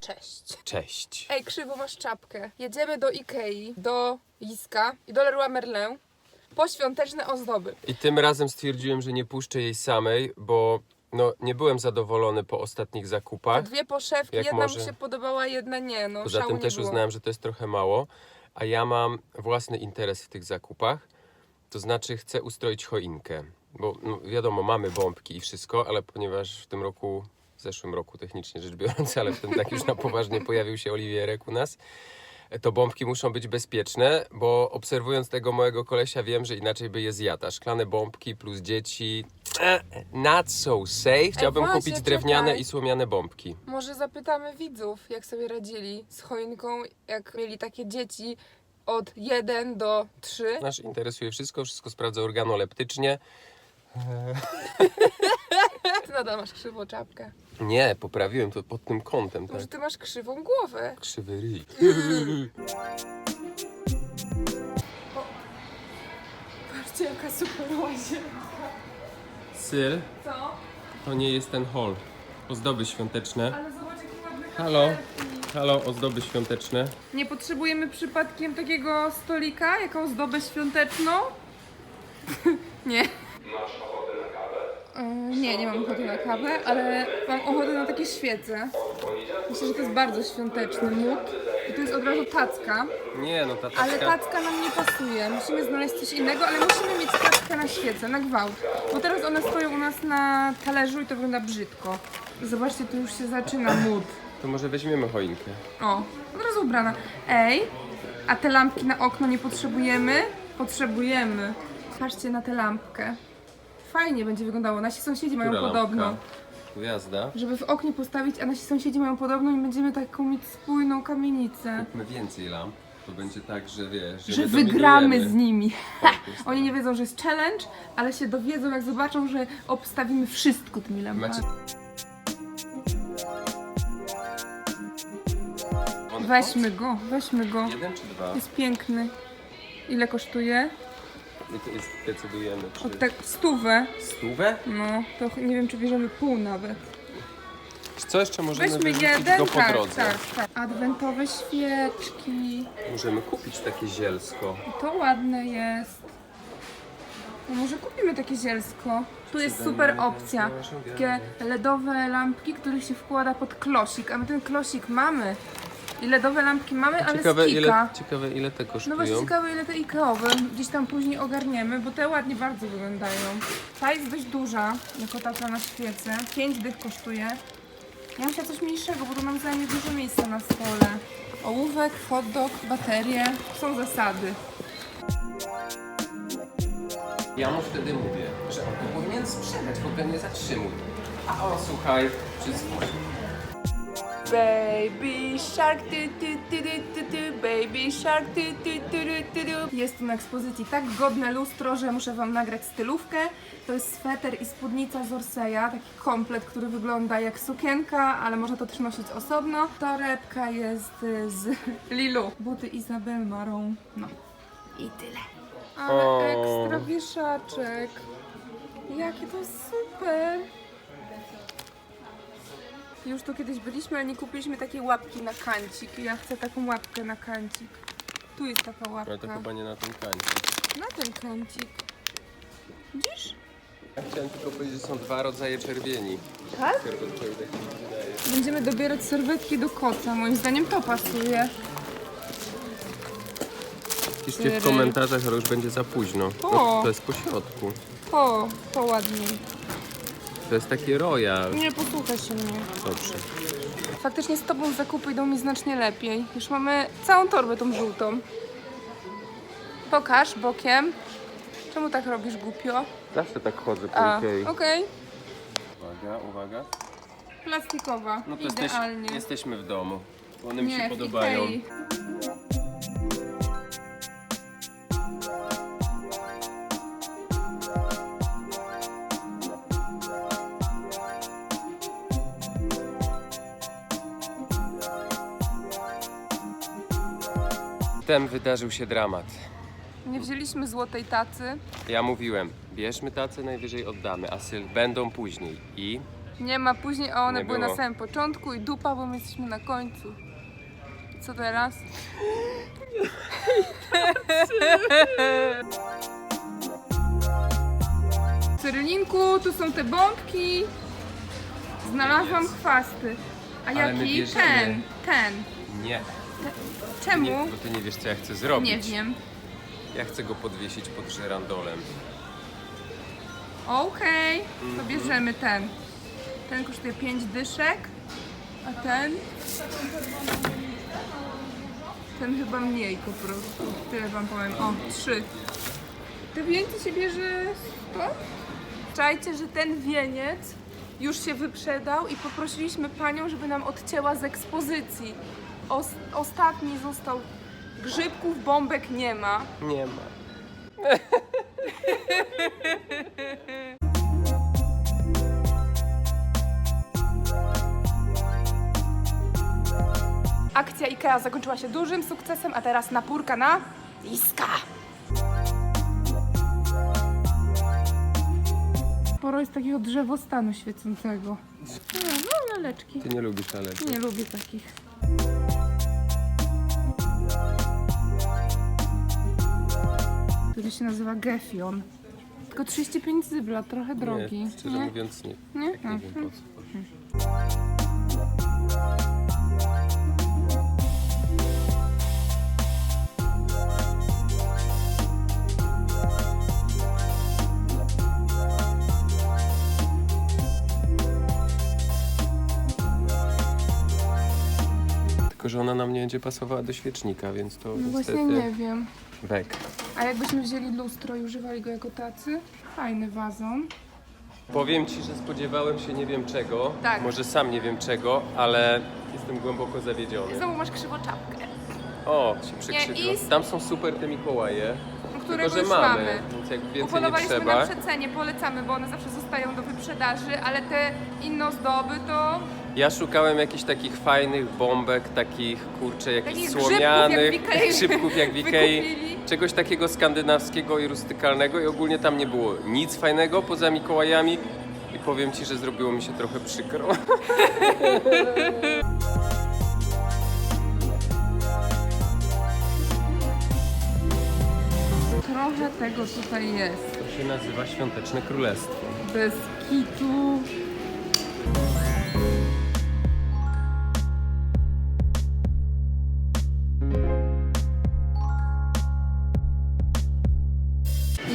Cześć. Cześć. Ej, krzywo masz czapkę. Jedziemy do Ikei, do Liska i do Leroy Merlin po świąteczne ozdoby. I tym razem stwierdziłem, że nie puszczę jej samej, bo no, nie byłem zadowolony po ostatnich zakupach. Dwie poszewki, Jak jedna może? mu się podobała, jedna nie. No, Poza szału tym nie też było. uznałem, że to jest trochę mało, a ja mam własny interes w tych zakupach. To znaczy chcę ustroić choinkę, bo no, wiadomo, mamy bombki i wszystko, ale ponieważ w tym roku, w zeszłym roku technicznie rzecz biorąc, ale w tym tak już na poważnie pojawił się Oliwierek u nas, to bombki muszą być bezpieczne, bo obserwując tego mojego kolesia wiem, że inaczej by je zjadł. A szklane bombki plus dzieci, eh, not so safe. Chciałbym właśnie, kupić drewniane czekaj. i słomiane bombki. Może zapytamy widzów, jak sobie radzili z choinką, jak mieli takie dzieci od 1 do 3. Nas interesuje wszystko, wszystko sprawdzę organoleptycznie. Ty nadal masz krzywą czapkę. Nie, poprawiłem to pod tym kątem, tak? Może ty masz krzywą głowę. Krzywy ryj. Patrzcie, jaka super łazienka. Syl, Co? to nie jest ten hol. Ozdoby świąteczne. Ale zobacz, jaki ładny Halo, kafelki. halo, ozdoby świąteczne. Nie potrzebujemy przypadkiem takiego stolika, jaką zdobę świąteczną? nie. Kawę? nie, nie mam ochoty na kawę, ale mam ochotę na takie świece. Myślę, że to jest bardzo świąteczny mód. I tu jest od razu tacka, Nie, no ta ale tacka... tacka nam nie pasuje. Musimy znaleźć coś innego, ale musimy mieć tackę na świecę, na gwałt. Bo teraz one stoją u nas na talerzu i to wygląda brzydko. Zobaczcie, tu już się zaczyna mód. To może weźmiemy choinkę. O, od razu ubrana. Ej, a te lampki na okno nie potrzebujemy? Potrzebujemy. Patrzcie na tę lampkę. Fajnie będzie wyglądało. Nasi sąsiedzi mają Która podobno. lampka? Gwiazda. Żeby w oknie postawić, a nasi sąsiedzi mają podobno i będziemy taką mieć spójną kamienicę. Kupmy więcej lamp. To będzie tak, że wiesz, że, Że my wygramy dominujemy. z nimi. Tak, Oni nie wiedzą, że jest challenge, ale się dowiedzą, jak zobaczą, że obstawimy wszystko tymi lampami. Macie... Weźmy go, weźmy go. Jeden czy dwa? Jest piękny. Ile kosztuje? I to jest, decydujemy, czy... Od tak stówę. Stówę? No, to ch- nie wiem, czy bierzemy pół nawet. Czy co jeszcze możemy Weźmy wyrzucić jeden, po tak, drodze? tak, tak. Adwentowe świeczki. Możemy kupić takie zielsko. To ładne jest. No może kupimy takie zielsko. Tu jest super opcja. Takie LEDowe lampki, które się wkłada pod klosik. A my ten klosik mamy. I LEDowe lampki mamy, ale Ciekawe z kika. ile, ciekawe ile te No kosztują. właśnie ciekawe ile te Ikeowe gdzieś tam później ogarniemy, bo te ładnie bardzo wyglądają. Ta jest dość duża, jako taka na świecę. 5 dych kosztuje. Ja chciała coś mniejszego, bo to nam zajmie dużo miejsca na stole. Ołówek, hot dog, baterie. Są zasady. Ja mu wtedy mówię, że on powinien sprzedać, w ogóle nie zatrzymuj. A on słuchaj, przyzwól. Baby shark, tu, tu, tu, tu, tu, tu, baby shark, tu, tu, tu, tu, tu, tu. Jest tu na ekspozycji tak godne lustro, że muszę wam nagrać stylówkę. To jest sweter i spódnica z Orseja, taki komplet, który wygląda jak sukienka, ale można to też nosić osobno. Torebka jest y, z Lilu. Buty Izabel Marą. No. I tyle. Ale ekstra wieszaczek. Jakie to super. Już tu kiedyś byliśmy, ale nie kupiliśmy takiej łapki na kancik. Ja chcę taką łapkę na kancik. Tu jest taka łapka. Ale to chyba nie na tym kańcu. Na ten kancik. Widzisz? Ja chciałem tylko powiedzieć, że są dwa rodzaje czerwieni. Tak? Tak mi się wydaje. Będziemy dobierać serwetki do koca. Moim zdaniem to pasuje. Piszcie Cztery. w komentarzach, ale już będzie za późno. O. No, to jest po środku. O, to ładniej. To jest takie royal. Nie posłuchaj się mnie. Dobrze. Faktycznie z tobą zakupy idą mi znacznie lepiej. Już mamy całą torbę tą żółtą. Pokaż bokiem. Czemu tak robisz głupio? Zawsze tak chodzę po A, Ikei. okej. Uwaga, uwaga. Plastikowa. No to jesteś, Idealnie. jesteśmy w domu. One mi się w podobają. Ikei. Wtem wydarzył się dramat. Nie wzięliśmy złotej tacy. Ja mówiłem, bierzmy tacę, najwyżej oddamy, a syl będą później. I Nie ma później, a one Nie były było. na samym początku i dupa, bo my jesteśmy na końcu. Co teraz? Cyrylinku, tu są te bombki. Znalazłam chwasty. A Ale my jaki? bierzemy. Ten, ten. nie, Czemu? nie, bo ty nie wiesz, co ja chcę zrobić. Nie wiem. Ja chcę go podwiesić pod żyrandolem. Okej, to Mhm. bierzemy ten. Ten kosztuje 5 dyszek, a ten? Ten chyba mniej po prostu. Tyle wam powiem. O, 3. Te więcej się bierze 100? Czajcie, że ten wieniec już się wyprzedał i poprosiliśmy panią, żeby nam odcięła z ekspozycji. Os- ostatni został grzybków, bombek nie ma. Nie ma. Akcja IKEA zakończyła się dużym sukcesem, a teraz napórka na Iska. Sporo jest takiego drzewostanu świecącego. No, no laleczki. Ty nie lubisz laleczek. Nie lubię takich. Się nazywa Gefion. Tylko 35 zybla, trochę drogi. Nie, szczerze mówiąc nie. Nie? Tak nie wiem Mhm. po co. Tylko, że ona nam nie będzie pasowała do świecznika, więc to No niestety właśnie nie wiem. wek. A jakbyśmy wzięli lustro i używali go jako tacy? Fajny wazon. Powiem ci, że spodziewałem się nie wiem czego, Tak. może sam nie wiem czego, ale jestem głęboko zawiedziony. Znowu masz krzywą czapkę, O, się i s- Tam są super te Mikołaje, którego tylko że już mamy, mamy. więc jak więcej nie Upolowaliśmy trzeba. na przecenie, polecamy, bo one zawsze zostają do wyprzedaży, ale te inne ozdoby to Ja szukałem jakichś takich fajnych bombek, takich kurczę, jakichś Takich grzybków, słomianych, jak w Ikei grzybków jak w Ikei, wykupili. czegoś takiego skandynawskiego i rustykalnego i ogólnie tam nie było nic fajnego poza Mikołajami i powiem ci, że zrobiło mi się trochę przykro. trochę tego tutaj jest. To się nazywa Świąteczne Królestwo. Bez kitu.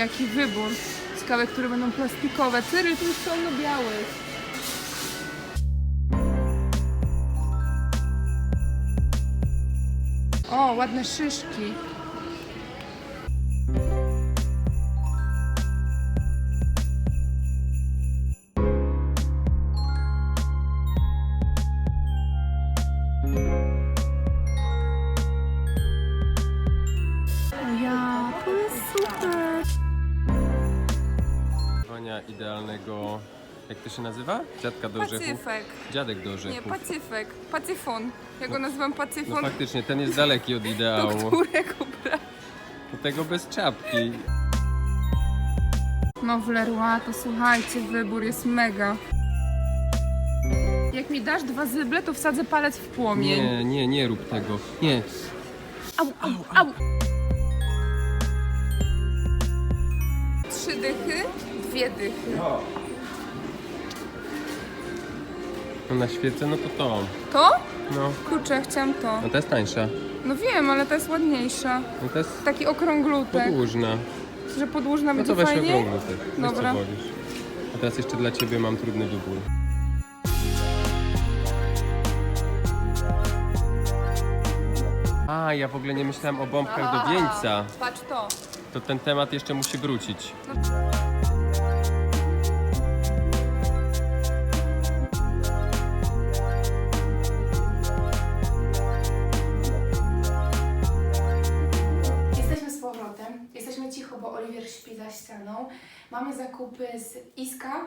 Jaki wybór. Ciekawe, które będą plastikowe. Cyryl, tu jest pełno białych. O, ładne szyszki. Jak to się nazywa? Dziadka do orzechów? Pacyfek. Dziadek do Nie, orzechów. pacyfek. Pacyfon. Ja go nazywam No pacyfon. faktycznie, ten jest daleki od do ideału. którego brać? Do tego bez czapki. No w Leroy to słuchajcie, wybór jest mega. Jak mi dasz dwa zyble, to wsadzę palec w płomień. Nie, nie, nie rób tego. Nie. Au, au, au. Trzy dychy, dwie dychy. Na świecę, no to to. To? No, Kurczę, chciałam to. no to jest tańsza. No wiem, ale ta jest ładniejsza. No to jest Taki okrąglutek, podłużna. że podłużna No będzie to weź fajnie. Dobra. co wolisz. A teraz jeszcze dla ciebie mam trudny wybór. A, ja w ogóle nie myślałem o bombkach do wieńca. Patrz to. To ten temat jeszcze musi wrócić. Jesteśmy Mamy zakupy z Iska,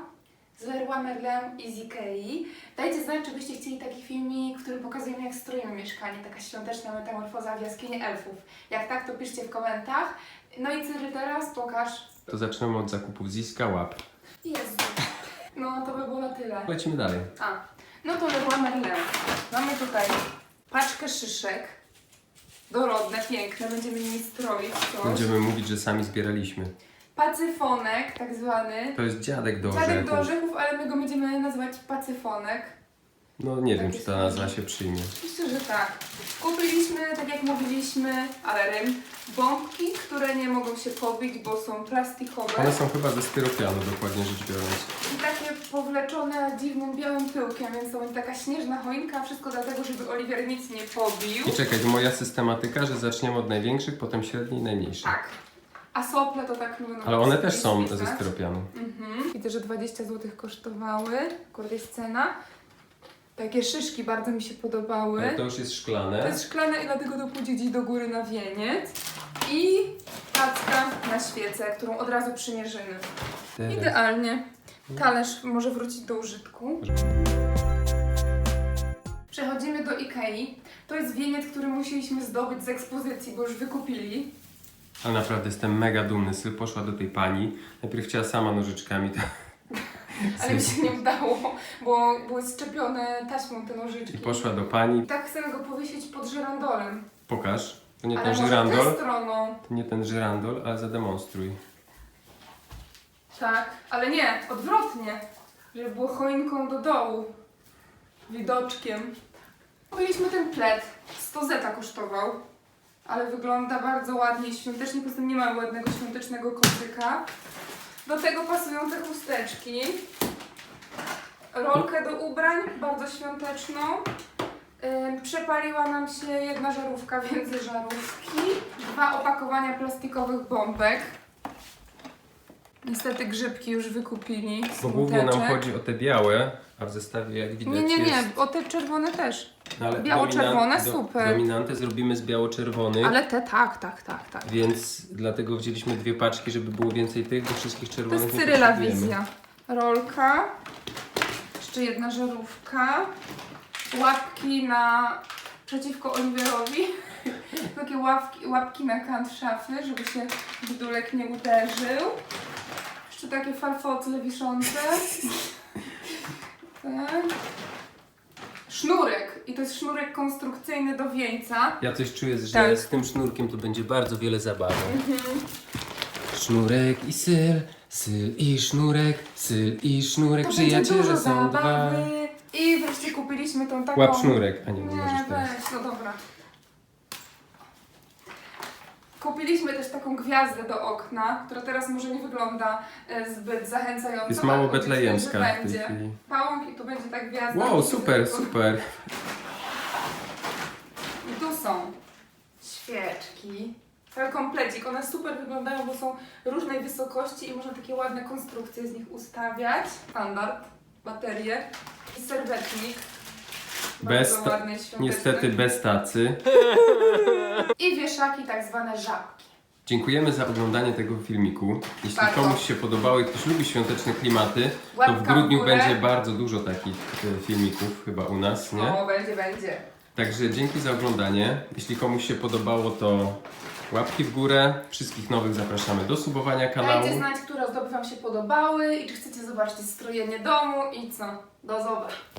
z Leroy Merlin i z Ikei. Dajcie znać, czy byście chcieli taki filmik, w którym pokazujemy, jak stroimy mieszkanie. Taka świąteczna metamorfoza w jaskini elfów. Jak tak, to piszcie w komentarzach. No i Cyry teraz pokaż. To zaczynamy od zakupów Ziska Łap. Jezu. No to by było na tyle. Lecimy dalej. A, no to Leroy Merlin. Mamy tutaj paczkę szyszek. Dorodne, piękne, będziemy nimi stroić coś. Będziemy mówić, że sami zbieraliśmy. Pacyfonek, tak zwany. To jest dziadek do Dziadek do orzechów. orzechów, ale my go będziemy nazywać pacyfonek. No nie wiem, Taki czy ta nazwa się przyjmie. Myślę, że tak. Kupiliśmy, tak jak mówiliśmy, ale rym, bombki, które nie mogą się pobić, bo są plastikowe. One są chyba ze styropianu, dokładnie rzecz biorąc. I takie powleczone dziwnym białym pyłkiem, więc to będzie taka śnieżna choinka. Wszystko dlatego, żeby Oliwier nic nie pobił. I czekaj, to moja systematyka, że zaczniemy od największych, potem średniej i najmniejszych. Tak. A sople to tak będą Ale one też są ze styropianu. Mhm. Widzę, że 20 zł kosztowały. Kurde jest cena. Takie szyszki bardzo mi się podobały. Ale to już jest To szklane. jest szklane i dlatego to pójdzie gdzieś do góry na wieniec. I tacka na świecę, którą od razu przymierzymy. Teraz. Idealnie. Talerz może wrócić do użytku. Przechodzimy do Ikei. To jest wieniec, który musieliśmy zdobyć z ekspozycji, bo już wykupili. Ale naprawdę jestem mega dumny. Syl poszła do tej pani. Najpierw chciała sama nożyczkami. To... Ale mi się nie udało, bo były szczepione taśmą te nożyczki. I poszła do pani. Tak chcemy go powiesić pod żyrandolem. Pokaż. To nie Ale ten może żyrandol. tę stroną. To nie ten żyrandol, ale zademonstruj. Tak, ale nie, odwrotnie. Żeby było choinką do dołu. Widoczkiem. Kupiliśmy ten pled. 100 zeta kosztował. Ale wygląda bardzo ładnie świątecznie, poza tym nie ma ładnego świątecznego kocyka. Do tego pasują te chusteczki. Rolkę do ubrań, bardzo świąteczną. Przepaliła nam się jedna żarówka, więcej żarówki. Dwa opakowania plastikowych bombek. Jest grzybki już wykupili. Bo głównie nam smuteczek. chodzi o te białe, a w zestawie jak widać Nie, nie, nie, jest... o te czerwone też. No, ale Biało-czerwone, dominant- super. Dominantę zrobimy z biało-czerwonych. Ale te tak, tak, tak, tak. Więc dlatego wzięliśmy dwie paczki, żeby było więcej tych, bo wszystkich To czerwonych jest nie Cyryla potrzebujemy. wizja. Rolka. Jeszcze jedna żarówka. Łapki na... przeciwko Oliverowi. Takie łapki, łapki na kant szafy, żeby się bidulek nie uderzył. Jeszcze takie farfocle wiszące. Tak. Sznurek. I to jest sznurek konstrukcyjny do wieńca. Ja coś czuję, że Tak. z tym sznurkiem to będzie bardzo wiele zabawy. Mhm. Sznurek i syl, syl i sznurek, syl i sznurek, To będzie przyjaciele dużo są dwa. zabawy. I wreszcie kupiliśmy tą taką... Łap sznurek, a nie, nie Nie, możesz teraz. weź, no dobra. Kupiliśmy też taką gwiazdę do okna, która teraz może nie wygląda e, zbyt zachęcająco. Jest mało ale powiedzmy, betlejemska że w tej będzie. chwili. Pałąk i tu będzie ta gwiazda. Wow, super, super. I tu są świeczki. Cały komplecik. One super wyglądają, bo są różnej wysokości i można takie ładne konstrukcje z nich ustawiać. Standard, baterie i serwetnik. Bez Bardzo ta- ładny, świąteczny. Niestety bez tacy. I wieszaki tak zwane żabki. Dziękujemy za oglądanie tego filmiku. Jeśli Bardzo. komuś się podobało i ktoś lubi świąteczne klimaty, to Łapka w w grudniu górę. będzie bardzo dużo takich e, filmików chyba u nas, nie? Będzie, będzie. Także dzięki za oglądanie. Jeśli komuś się podobało, to łapki w górę. Wszystkich nowych zapraszamy do subowania kanału. Dajcie znać, które ozdoby Wam się podobały i czy chcecie zobaczyć strojenie domu i co. Do zobaczenia.